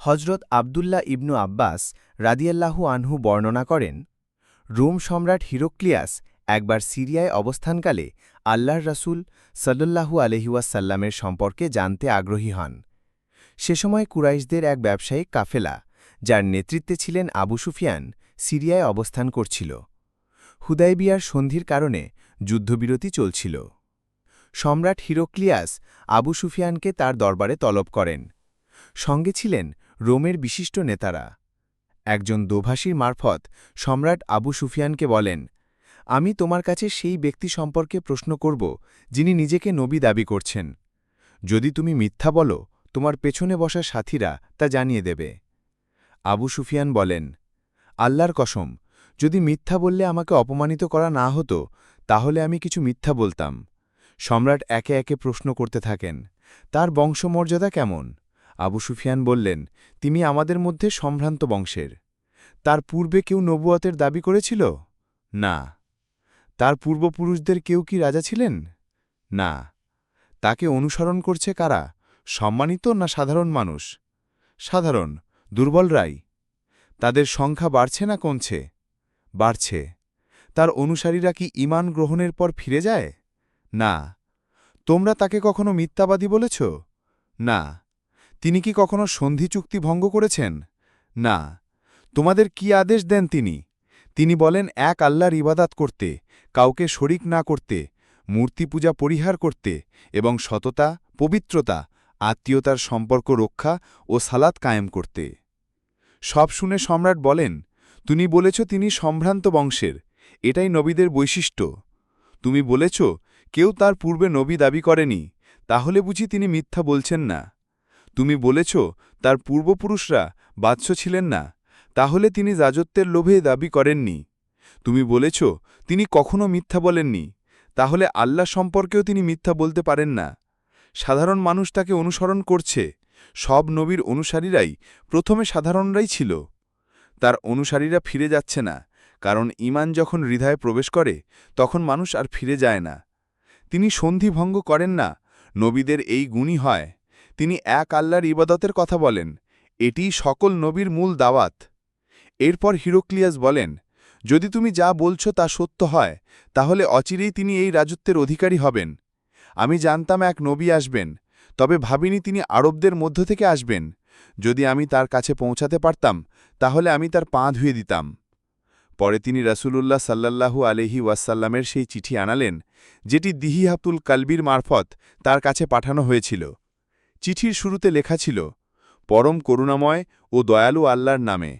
হজরত আবদুল্লাহ ইবনু আব্বাস রাদিয়াল্লাহু আনহু বর্ণনা করেন, রোম সম্রাট হিরোক্লিয়াস একবার সিরিয়ায় অবস্থানকালে আল্লাহর রাসূল সাল্লাল্লাহু আলহিউসাল্লামের সম্পর্কে জানতে আগ্রহী হন। সে সময় কুরাইশদের এক ব্যবসায়িক কাফেলা, যার নেতৃত্বে ছিলেন আবু সুফিয়ান, সিরিয়ায় অবস্থান করছিল। হুদাইবিয়ার সন্ধির কারণে যুদ্ধবিরতি চলছিল। সম্রাট হিরোক্লিয়াস আবু সুফিয়ানকে তার দরবারে তলব করেন। সঙ্গে ছিলেন রোমের বিশিষ্ট নেতারা। একজন দোভাষীর মারফত সম্রাট আবু সুফিয়ানকে বলেন, আমি তোমার কাছে সেই ব্যক্তি সম্পর্কে প্রশ্ন করব, যিনি নিজেকে নবী দাবি করছেন। যদি তুমি মিথ্যা বলো, তোমার পেছনে বসা সাথীরা তা জানিয়ে দেবে। আবু সুফিয়ান বলেন, আল্লাহর কসম, যদি মিথ্যা বললে আমাকে অপমানিত করা না হতো, তাহলে আমি কিছু মিথ্যা বলতাম। সম্রাট একে একে প্রশ্ন করতে থাকেন, তার বংশমর্যাদা কেমন? আবু সুফিয়ান বললেন, তিনি আমাদের মধ্যে সম্ভ্রান্ত বংশের। তার পূর্বে কেউ নবুয়তের দাবি করেছিল? না। তার পূর্বপুরুষদের কেউ কি রাজা ছিলেন? না। তাকে অনুসরণ করছে কারা? সম্মানিত না সাধারণ মানুষ? সাধারণ। দুর্বলরাই তাদের সংখ্যা বাড়ছে না কমছে? বাড়ছে। তার অনুসারীরা কি ইমান গ্রহণের পর ফিরে যায়? না। তোমরা তাকে কখনো মিথ্যাবাদী বলেছ? না। তিনি কি কখনো সন্ধি চুক্তি ভঙ্গ করেছেন? না। তোমাদের কি আদেশ দেন তিনি? তিনি বলেন, এক আল্লাহর ইবাদাত করতে, কাউকে শরিক না করতে, মূর্তি পূজা পরিহার করতে এবং সততা, পবিত্রতা, আত্মীয়তার সম্পর্ক রক্ষা ও সালাত কায়েম করতে। সব শুনে সম্রাট বলেন, তুমি বলেছ তিনি সম্ভ্রান্ত বংশের, এটাই নবীদের বৈশিষ্ট্য। তুমি বলেছ, কেউ তার পূর্বে নবী দাবি করেনি, তাহলে বুঝি তিনি মিথ্যা বলছেন না। তুমি বলেছ, তার পূর্বপুরুষরা বাৎস ছিলেন না, তাহলে তিনি রাজত্বের লোভে দাবি করেননি। তুমি বলেছ, তিনি কখনো মিথ্যা বলেননি, তাহলে আল্লাহ সম্পর্কেও তিনি মিথ্যা বলতে পারেন না। সাধারণ মানুষ তাকে অনুসরণ করছে, সব নবীর অনুসারীরাই প্রথমে সাধারণরাই ছিল। তার অনুসারীরা ফিরে যাচ্ছে না, কারণ ইমান যখন হৃদয়ে প্রবেশ করে, তখন মানুষ আর ফিরে যায় না। তিনি সন্ধি ভঙ্গ করেন না, নবীদের এই গুণই হয়। তিনি এক আল্লাহর ইবাদতের কথা বলেন, এটি সকল নবীর মূল দাওয়াত। এরপর হিরোক্লিয়াস বলেন, যদি তুমি যা বলছো তা সত্য হয়, তাহলে অচিরেই তিনি এই রাজত্বের অধিকারী হবেন। আমি জানতাম এক নবী আসবেন, তবে ভাবিনি তিনি আরবদের মধ্য থেকে আসবেন। যদি আমি তার কাছে পৌঁছাতে পারতাম, তাহলে আমি তার পা ধুয়ে দিতাম। পরে তিনি রাসূলুল্লাহ সাল্লাল্লাহু আলহি ওয়াসাল্লামের সেই চিঠি আনালেন, যেটি দিহি হাতুল কালবির মারফত তার কাছে পাঠানো হয়েছিল। চিঠির শুরুতে লেখা ছিল, পরম করুণাময় ও দয়ালু আল্লাহর নামে।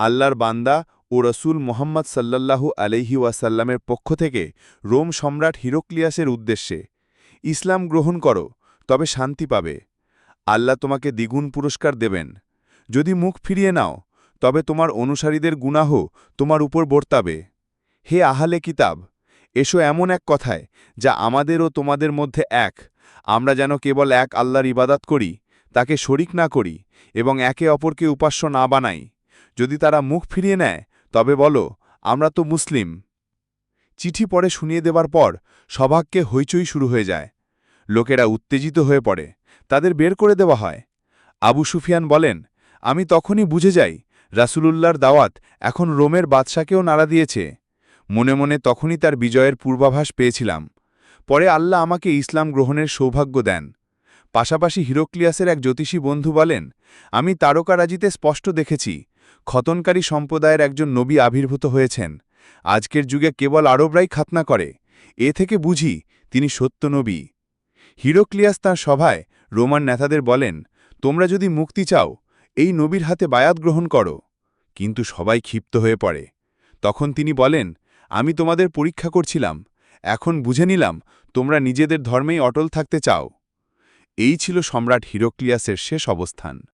আল্লাহর বান্দা ও রসুল মোহাম্মদ সাল্লাল্লাহু আলহি ওয়াসাল্লামের পক্ষ থেকে রোম সম্রাট হিরোক্লিয়াসের উদ্দেশ্যে, ইসলাম গ্রহণ করো, তবে শান্তি পাবে। আল্লাহ তোমাকে দ্বিগুণ পুরস্কার দেবেন। যদি মুখ ফিরিয়ে নাও, তবে তোমার অনুসারীদের গুনাহ তোমার উপর বর্তাবে। হে আহালে কিতাব, এসো এমন এক কথায় যা আমাদের ও তোমাদের মধ্যে এক আমরা যেন কেবল এক আল্লাহর ইবাদাত করি, তাকে শরিক না করি এবং একে অপরকে উপাস্য না বানাই। যদি তারা মুখ ফিরিয়ে নেয়, তবে বলো, আমরা তো মুসলিম। চিঠি পড়ে শুনিয়ে দেবার পর সভাগকে হইচই শুরু হয়ে যায়। লোকেরা উত্তেজিত হয়ে পড়ে, তাদের বের করে দেওয়া হয়। আবু সুফিয়ান বলেন, আমি তখনই বুঝে যাই, রাসুলুল্লাহর দাওয়াত এখন রোমের বাদশাকেও নাড়া দিয়েছে। মনে মনে তখনই তার বিজয়ের পূর্বাভাস পেয়েছিলাম। পরে আল্লাহ আমাকে ইসলাম গ্রহণের সৌভাগ্য দেন। পাশাপাশি হিরোক্লিয়াসের এক জ্যোতিষী বন্ধু বলেন, আমি তারকারাজিতে স্পষ্ট দেখেছি, খতনকারী সম্প্রদায়ের একজন নবী আবির্ভূত হয়েছেন। আজকের যুগে কেবল আরবরাই খাতনা করে। এ থেকে বুঝি তিনি সত্য নবী। হিরোক্লিয়াস তাঁর সভায় রোমান নেতাদের বলেন, তোমরা যদি মুক্তি চাও, এই নবীর হাতে বায়াত গ্রহণ করো। কিন্তু সবাই ক্ষিপ্ত হয়ে পড়ে। তখন তিনি বলেন, আমি তোমাদের পরীক্ষা করছিলাম এখন বুঝে নিলাম তোমরা নিজেদের ধর্মেই অটল থাকতে চাও। এই ছিল সম্রাট হিরোক্লিয়াসের শেষ অবস্থান।